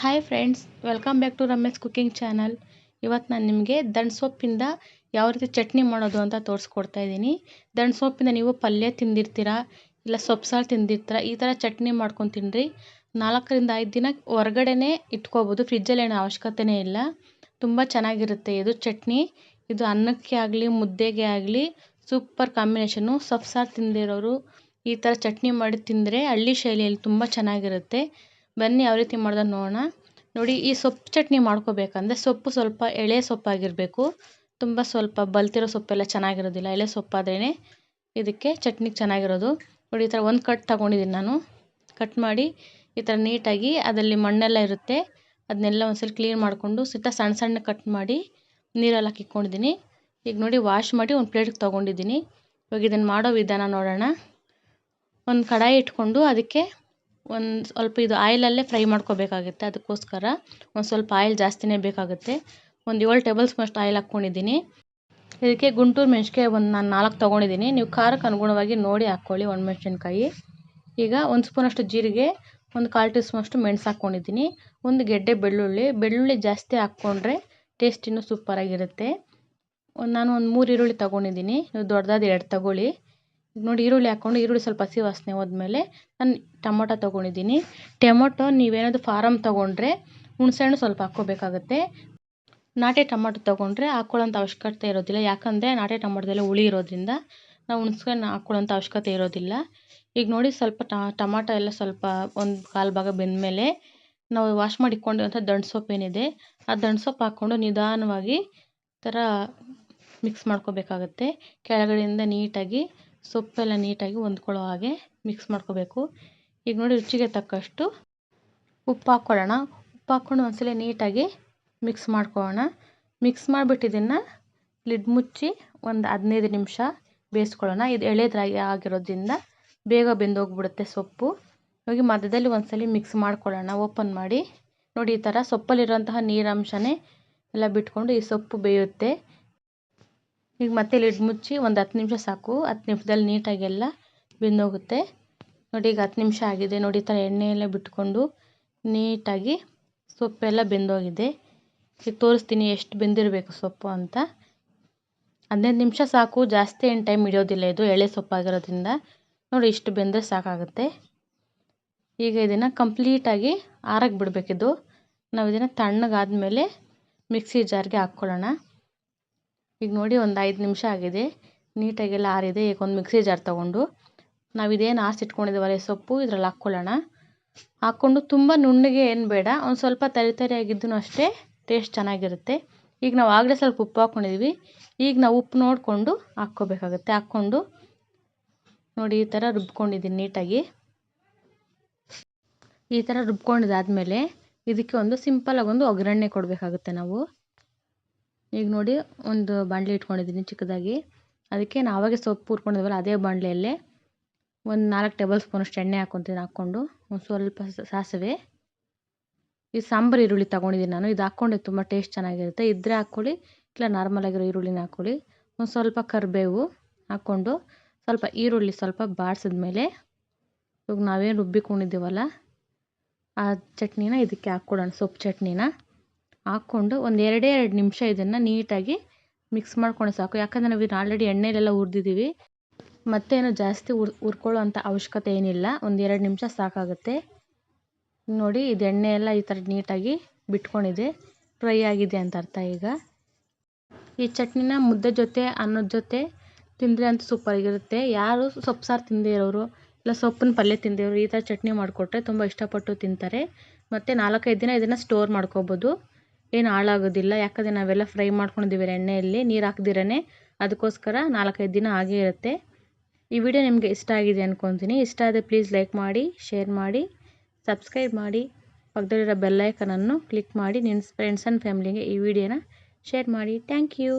Hi friends welcome back to Ramesh cooking channel ಇವತ್ತು ನಾನು ನಿಮಗೆ ದಂಡ್ ಸೊಪ್ಪಿಂದ ಯಾವ ರೀತಿ ಚಟ್ನಿ ಮಾಡೋದು ಅಂತ ತೋರಿಸ್ಕೊಡ್ತಾ ಇದ್ದೀನಿ ದಂಡ್ ಸೊಪ್ಪಿಂದ ನೀವು ಪಲ್ಯ ತಿಂದಿರ್ತೀರಾ, ಇಲ್ಲ ಸೊಪ್ಪು ಸಾರು ತಿಂದಿರ್ತೀರ, ಈ ಥರ ಚಟ್ನಿ ಮಾಡ್ಕೊಂಡು ತಿನ್ನಿರಿ ನಾಲ್ಕರಿಂದ ಐದು ದಿನ ಹೊರಗಡೆ ಇಟ್ಕೋಬೋದು, ಫ್ರಿಜ್ಜಲ್ಲಿ ಏನೋ ಅವಶ್ಯಕತೆನೇ ಇಲ್ಲ. ತುಂಬ ಚೆನ್ನಾಗಿರುತ್ತೆ ಇದು ಚಟ್ನಿ. ಇದು ಅನ್ನಕ್ಕೆ ಆಗಲಿ, ಮುದ್ದೆಗೆ ಆಗಲಿ, ಸೂಪರ್ ಕಾಂಬಿನೇಷನು ಸೊಪ್ಪು ಸಾರು ತಿಂದಿರೋರು ಈ ಥರ ಚಟ್ನಿ ಮಾಡಿ ತಿಂದರೆ ಹಳ್ಳಿ ಶೈಲಿಯಲ್ಲಿ ತುಂಬ ಚೆನ್ನಾಗಿರುತ್ತೆ. ಬನ್ನಿ ಯಾವ ರೀತಿ ಮಾಡೋದು ನೋಡೋಣ. ನೋಡಿ ಈ ಸೊಪ್ಪು ಚಟ್ನಿ ಮಾಡ್ಕೋಬೇಕಂದ್ರೆ ಸೊಪ್ಪು ಸ್ವಲ್ಪ ಎಳೆ ಸೊಪ್ಪಾಗಿರಬೇಕು. ತುಂಬ ಸ್ವಲ್ಪ ಬಲ್ತಿರೋ ಸೊಪ್ಪೆಲ್ಲ ಚೆನ್ನಾಗಿರೋದಿಲ್ಲ, ಎಳೆ ಸೊಪ್ಪಾದ್ರೇ ಇದಕ್ಕೆ ಚಟ್ನಿಗೆ ಚೆನ್ನಾಗಿರೋದು. ನೋಡಿ ಈ ಥರ ಒಂದು ಕಟ್ ತೊಗೊಂಡಿದ್ದೀನಿ ನಾನು. ಕಟ್ ಮಾಡಿ ಈ ಥರ ನೀಟಾಗಿ ಅದರಲ್ಲಿ ಮಣ್ಣೆಲ್ಲ ಇರುತ್ತೆ, ಅದನ್ನೆಲ್ಲ ಒಂದ್ಸಲ ಕ್ಲೀನ್ ಮಾಡಿಕೊಂಡು ಸುತ್ತ ಸಣ್ಣ ಸಣ್ಣ ಕಟ್ ಮಾಡಿ ನೀರೆಲ್ಲ ಹಾಕಿಕ್ಕೊಂಡಿದ್ದೀನಿ ಈಗ ನೋಡಿ ವಾಶ್ ಮಾಡಿ ಒಂದು ಪ್ಲೇಟಿಗೆ ತೊಗೊಂಡಿದ್ದೀನಿ. ಇವಾಗ ಇದನ್ನು ಮಾಡೋ ವಿಧಾನ ನೋಡೋಣ. ಒಂದು ಕಡಾಯಿ ಇಟ್ಕೊಂಡು ಅದಕ್ಕೆ ಒಂದು ಸ್ವಲ್ಪ ಇದು ಆಯಿಲಲ್ಲೇ ಫ್ರೈ ಮಾಡ್ಕೋಬೇಕಾಗುತ್ತೆ. ಅದಕ್ಕೋಸ್ಕರ ಒಂದು ಸ್ವಲ್ಪ ಆಯಿಲ್ ಜಾಸ್ತಿನೇ ಬೇಕಾಗುತ್ತೆ. ಒಂದು ಏಳು ಟೇಬಲ್ ಸ್ಪೂನಷ್ಟು ಆಯಿಲ್ ಹಾಕ್ಕೊಂಡಿದ್ದೀನಿ. ಇದಕ್ಕೆ ಗುಂಟೂರು ಮೆಣಸಿನ್ಕಾಯಿ ಒಂದು ನಾನು ನಾಲ್ಕು ತೊಗೊಂಡಿದ್ದೀನಿ. ನೀವು ಖಾರಕ್ಕೆ ಅನುಗುಣವಾಗಿ ನೋಡಿ ಹಾಕ್ಕೊಳ್ಳಿ ಮೆಣಸಿನ್ಕಾಯಿ ಈಗ ಒಂದು ಸ್ಪೂನಷ್ಟು ಜೀರಿಗೆ, ಒಂದು ಕಾಲು ಟೀ ಸ್ಪೂನಷ್ಟು ಮೆಣಸು ಹಾಕ್ಕೊಂಡಿದ್ದೀನಿ. ಒಂದು ಗೆಡ್ಡೆ ಬೆಳ್ಳುಳ್ಳಿ ಬೆಳ್ಳುಳ್ಳಿ ಜಾಸ್ತಿ ಹಾಕ್ಕೊಂಡ್ರೆ ಟೇಸ್ಟ್ ಇನ್ನೂ ಸೂಪರಾಗಿರುತ್ತೆ. ನಾನು ಒಂದು ಮೂರು ಈರುಳ್ಳಿ ತೊಗೊಂಡಿದ್ದೀನಿ. ನೀವು ದೊಡ್ಡದಾದ ಎರಡು ತಗೊಳ್ಳಿ. ನೋಡಿ ಈರುಳ್ಳಿ ಹಾಕ್ಕೊಂಡು ಈರುಳ್ಳಿ ಸ್ವಲ್ಪ ಹಸಿ ವಾಸನೆ ಹೋದ್ಮೇಲೆ ನಾನು ಟೊಮೊಟೊ ತೊಗೊಂಡಿದ್ದೀನಿ. ಟೊಮೊಟೊ ನೀವೇನಾದರೂ ಫಾರಮ್ ತೊಗೊಂಡ್ರೆ ಹುಣಸೆಹಣ್ಣು ಸ್ವಲ್ಪ ಹಾಕ್ಕೋಬೇಕಾಗತ್ತೆ. ನಾಟಿ ಟೊಮೊಟೊ ತೊಗೊಂಡ್ರೆ ಹಾಕ್ಕೊಳ್ಳೋಂಥ ಅವಶ್ಯಕತೆ ಇರೋದಿಲ್ಲ. ಯಾಕಂದರೆ ನಾಟಿ ಟೊಮೊಟೊದಲ್ಲಿ ಹುಳಿ ಇರೋದ್ರಿಂದ ನಾವು ಹುಣ್ಸೆಹಣ್ಣು ಹಾಕ್ಕೊಳ್ಳೋಂಥ ಅವಶ್ಯಕತೆ ಇರೋದಿಲ್ಲ. ಈಗ ನೋಡಿ ಸ್ವಲ್ಪ ಟೊಮಾಟೊ ಎಲ್ಲ ಸ್ವಲ್ಪ ಒಂದು ಕಾಲು ಭಾಗ ಬೆಂದಮೇಲೆ ನಾವು ವಾಶ್ ಮಾಡಿ ಇಟ್ಕೊಂಡಿರುವಂಥ ದಂಟು ಸೊಪ್ಪು ಏನಿದೆ, ಆ ದಂಟು ಸೊಪ್ಪು ಹಾಕ್ಕೊಂಡು ನಿಧಾನವಾಗಿ ಥರ ಮಿಕ್ಸ್ ಮಾಡ್ಕೋಬೇಕಾಗತ್ತೆ. ಕೆಳಗಡೆಯಿಂದ ನೀಟಾಗಿ ಸೊಪ್ಪೆಲ್ಲ ನೀಟಾಗಿ ಹೊಂದ್ಕೊಳ್ಳೋ ಹಾಗೆ ಮಿಕ್ಸ್ ಮಾಡ್ಕೋಬೇಕು. ಈಗ ನೋಡಿ ರುಚಿಗೆ ತಕ್ಕಷ್ಟು ಉಪ್ಪು ಹಾಕ್ಕೊಳ್ಳೋಣ. ಉಪ್ಪು ಹಾಕ್ಕೊಂಡು ಒಂದ್ಸಲ ನೀಟಾಗಿ ಮಿಕ್ಸ್ ಮಾಡ್ಕೊಳ್ಳೋಣ. ಮಿಕ್ಸ್ ಮಾಡಿಬಿಟ್ಟು ಇದನ್ನು ಲಿಡ್ ಮುಚ್ಚಿ ಒಂದು ಹದಿನೈದು ನಿಮಿಷ ಬೇಯಿಸ್ಕೊಳ್ಳೋಣ. ಇದು ಎಳೆದ್ರಾಗಿ ಆಗಿರೋದ್ರಿಂದ ಬೇಗ ಬೆಂದೋಗ್ಬಿಡುತ್ತೆ ಸೊಪ್ಪು. ಹೋಗಿ ಮಧ್ಯದಲ್ಲಿ ಒಂದ್ಸಲ ಮಿಕ್ಸ್ ಮಾಡ್ಕೊಳ್ಳೋಣ. ಓಪನ್ ಮಾಡಿ. ನೋಡಿ ಈ ಥರ ಸೊಪ್ಪಲ್ಲಿರುವಂತಹ ನೀರಂಶನೇ ಎಲ್ಲ ಬಿಟ್ಕೊಂಡು ಈ ಸೊಪ್ಪು ಬೇಯುತ್ತೆ. ಈಗ ಮತ್ತೆ ಲಿಡ್ ಮುಚ್ಚಿ ಒಂದು ಹತ್ತು ನಿಮಿಷ ಸಾಕು. ಹತ್ತು ನಿಮಿಷದಲ್ಲಿ ನೀಟಾಗಿ ಎಲ್ಲ ಬೆಂದೋಗುತ್ತೆ. ನೋಡಿ ಈಗ ಹತ್ತು ನಿಮಿಷ ಆಗಿದೆ. ನೋಡಿ ಈ ಥರ ಎಣ್ಣೆಯೆಲ್ಲ ಬಿಟ್ಕೊಂಡು ನೀಟಾಗಿ ಸೊಪ್ಪೆಲ್ಲ ಬೆಂದೋಗಿದೆ. ಈಗ ತೋರಿಸ್ತೀನಿ ಎಷ್ಟು ಬೆಂದಿರಬೇಕು ಸೊಪ್ಪು ಅಂತ. ಹದಿನೈದು ನಿಮಿಷ ಸಾಕು. ಜಾಸ್ತಿ ಏನು ಟೈಮ್ ಹಿಡಿಯೋದಿಲ್ಲ ಇದು. ಎಳೆ ಸೊಪ್ಪಾಗಿರೋದ್ರಿಂದ. ನೋಡಿ ಇಷ್ಟು ಬೆಂದರೆ ಸಾಕಾಗುತ್ತೆ. ಈಗ ಇದನ್ನು ಕಂಪ್ಲೀಟಾಗಿ ಆರಕ್ಕೆ ಬಿಡಬೇಕಿದು. ನಾವು ಇದನ್ನು ತಣ್ಣಗಾದಮೇಲೆ ಮಿಕ್ಸಿ ಜಾರ್ಗೆ ಹಾಕ್ಕೊಳ್ಳೋಣ. ಈಗ ನೋಡಿ ಒಂದು ಐದು ನಿಮಿಷ ಆಗಿದೆ. ನೀಟಾಗೆಲ್ಲ ಆರಿದೆ. ಈಗ ಒಂದು ಮಿಕ್ಸಿ ಜಾರ್ ತೊಗೊಂಡು ನಾವು ಇದೇನು ಆರಿಸಿಟ್ಕೊಂಡಿದ್ದೀವಲ್ಲ ಸೊಪ್ಪು, ಇದ್ರಲ್ಲಿ ಹಾಕ್ಕೊಳ್ಳೋಣ. ಹಾಕ್ಕೊಂಡು ತುಂಬ ನುಣ್ಣಗೆ ಏನು ಬೇಡ, ಒಂದು ಸ್ವಲ್ಪ ತರಿ ತರಿಯಾಗಿದ್ದೂ ಅಷ್ಟೇ ಟೇಸ್ಟ್ ಚೆನ್ನಾಗಿರುತ್ತೆ. ಈಗ ನಾವು ಆಗಲೇ ಸ್ವಲ್ಪ ಉಪ್ಪು ಹಾಕ್ಕೊಂಡಿದ್ದೀವಿ ಈಗ ನಾವು ಉಪ್ಪು ನೋಡಿಕೊಂಡು ಹಾಕ್ಕೋಬೇಕಾಗುತ್ತೆ. ಹಾಕ್ಕೊಂಡು ನೋಡಿ ಈ ಥರ ರುಬ್ಕೊಂಡಿದ್ದೀನಿ ನೀಟಾಗಿ. ಈ ಥರ ರುಬ್ಕೊಂಡಿದ್ದಾದಮೇಲೆ ಇದಕ್ಕೆ ಒಂದು ಸಿಂಪಲಾಗಿ ಒಂದು ಒಗ್ಗರಣೆ ಕೊಡಬೇಕಾಗುತ್ತೆ ನಾವು. ಈಗ ನೋಡಿ ಒಂದು ಬಾಣಲೆ ಇಟ್ಕೊಂಡಿದ್ದೀನಿ ಚಿಕ್ಕದಾಗಿ. ಅದಕ್ಕೆ ನಾವಾಗೆ ಆವಾಗೆ ಸೊಪ್ಪು ಹುರ್ಕೊಂಡಿದ್ವಲ್ಲ ಅದೇ ಬಾಣಲೆಯಲ್ಲೇ ಒಂದು ನಾಲ್ಕು ಟೇಬಲ್ ಸ್ಪೂನಷ್ಟು ಎಣ್ಣೆ ಹಾಕ್ಕೊತೀನಿ ಹಾಕ್ಕೊಂಡು. ಒಂದು ಸ್ವಲ್ಪ ಸಾಸಿವೆ. ಈ ಸಾಂಬಾರು ಈರುಳ್ಳಿ ತೊಗೊಂಡಿದ್ದೀನಿ ನಾನು. ಇದು ಹಾಕ್ಕೊಂಡೆ ತುಂಬ ಟೇಸ್ಟ್ ಚೆನ್ನಾಗಿರುತ್ತೆ. ಇದ್ದರೆ ಹಾಕ್ಕೊಳ್ಳಿ, ಇಲ್ಲ ನಾರ್ಮಲ್ ಆಗಿರೋ ಈರುಳ್ಳಿನ ಹಾಕ್ಕೊಳ್ಳಿ. ಒಂದು ಸ್ವಲ್ಪ ಕರಿಬೇವು ಹಾಕ್ಕೊಂಡು ಸ್ವಲ್ಪ ಈರುಳ್ಳಿ ಸ್ವಲ್ಪ ಬಾಡಿಸಿದ್ಮೇಲೆ ಇವಾಗ ನಾವೇನು ರುಬ್ಬಿಕೊಂಡಿದ್ದೀವಲ್ಲ, ಆ ಚಟ್ನಿನ ಇದಕ್ಕೆ ಹಾಕ್ಕೊಡೋಣ, ಸೊಪ್ಪು ಚಟ್ನಿನ. ಹಾಕ್ಕೊಂಡು ಒಂದು ಎರಡೇ ಎರಡು ನಿಮಿಷ ಇದನ್ನು ನೀಟಾಗಿ ಮಿಕ್ಸ್ ಮಾಡ್ಕೊಂಡು ಸಾಕು. ಯಾಕಂದರೆ ನಾವು ಇದನ್ನು ಆಲ್ರೆಡಿ ಎಣ್ಣೆಲೆಲ್ಲ ಹುರಿದಿದ್ದೀವಿ ಮತ್ತೇನು ಜಾಸ್ತಿ ಉರ್ ಹುರ್ಕೊಳ್ಳೋ ಅಂಥ ಅವಶ್ಯಕತೆ ಏನಿಲ್ಲ. ಒಂದು ಎರಡು ನಿಮಿಷ ಸಾಕಾಗುತ್ತೆ. ನೋಡಿ, ಇದು ಎಣ್ಣೆ ಎಲ್ಲ ಈ ಥರ ನೀಟಾಗಿ ಬಿಟ್ಕೊಂಡಿದೆ. ಫ್ರೈ ಆಗಿದೆ ಅಂತ ಅರ್ಥ ಈಗ. ಈ ಚಟ್ನಿನ ಮುದ್ದೆ ಜೊತೆ, ಅನ್ನದ ಜೊತೆ ತಿಂದರೆ ಅಂತೂ ಸೂಪರಾಗಿರುತ್ತೆ ಯಾರು ಸೊಪ್ಪು ಸಾರು ತಿಂದೇ ಇರೋರು, ಇಲ್ಲ ಸೊಪ್ಪಿನ ಪಲ್ಯ ತಿಂದೇ ಇರೋರು ಈ ಥರ ಚಟ್ನಿ ಮಾಡಿಕೊಟ್ರೆ ತುಂಬ ಇಷ್ಟಪಟ್ಟು ತಿಂತಾರೆ. ಮತ್ತು ನಾಲ್ಕೈದು ದಿನ ಇದನ್ನು ಸ್ಟೋರ್ ಮಾಡ್ಕೊಬೋದು. ಏನು ಹಾಳಾಗೋದಿಲ್ಲ. ಯಾಕಂದರೆ ನಾವೆಲ್ಲ ಫ್ರೈ ಮಾಡ್ಕೊಂಡಿದ್ದೀವಿ ಎಣ್ಣೆಯಲ್ಲಿ, ನೀರು ಹಾಕ್ದಿರೇ ಅದಕ್ಕೋಸ್ಕರ ನಾಲ್ಕೈದು ದಿನ ಹಾಗೇ ಇರುತ್ತೆ. ಈ ವಿಡಿಯೋ ನಿಮಗೆ ಇಷ್ಟ ಆಗಿದೆ ಅಂದ್ಕೊತೀನಿ ಇಷ್ಟ ಆದರೆ ಪ್ಲೀಸ್ ಲೈಕ್ ಮಾಡಿ ಶೇರ್ ಮಾಡಿ ಸಬ್ಸ್ಕ್ರೈಬ್ ಮಾಡಿ. ಪಕ್ಕದಲ್ಲಿರೋ ಬೆಲ್ಲೈಕನನ್ನು ಕ್ಲಿಕ್ ಮಾಡಿ. ನಿಮ್ಮ ಫ್ರೆಂಡ್ಸ್ ಆ್ಯಂಡ್ ಫ್ಯಾಮ್ಲಿಗೆ ಈ ವಿಡಿಯೋನ ಶೇರ್ ಮಾಡಿ. Thank you